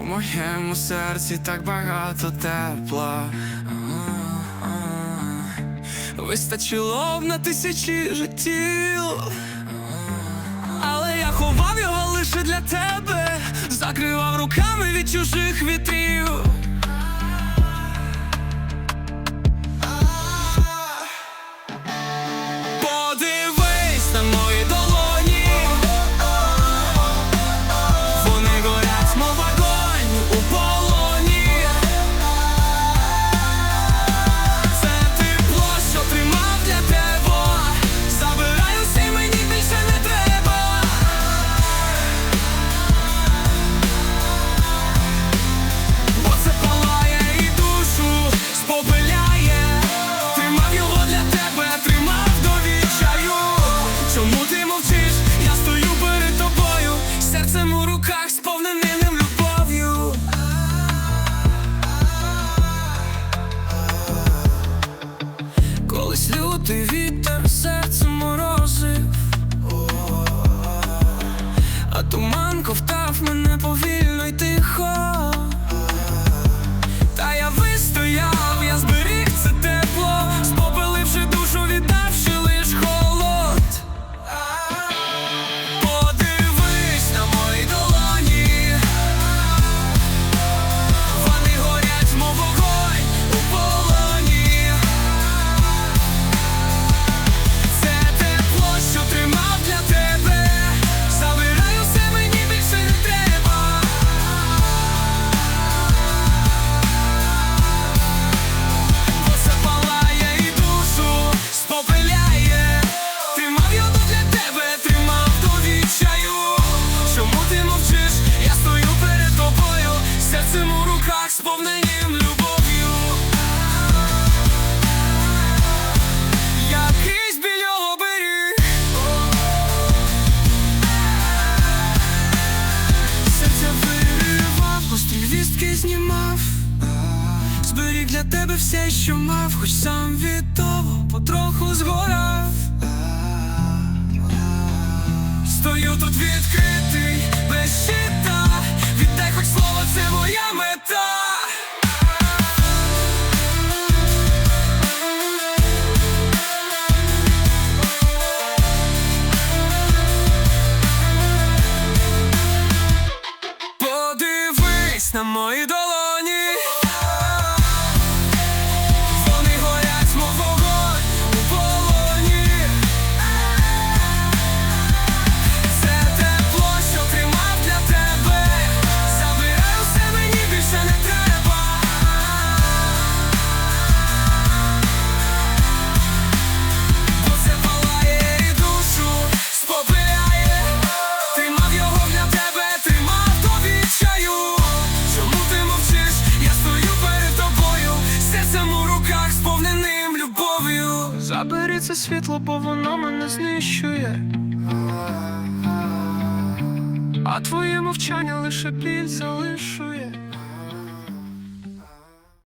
У моєму серці так багато тепла. Вистачило б на тисячі життів, але я ховав його лише для тебе, закривав руками від чужих вітрів. Ось лютий вітер серце. сповненім любов'ю, я крізь біля оберіг серця виривав, гострі вістки знімав, зберіг для тебе все, що мав, хоч сам від того потроху згорав. Стою тут від Забери це світло, бо воно мене знищує. А твоє мовчання лише біль залишує.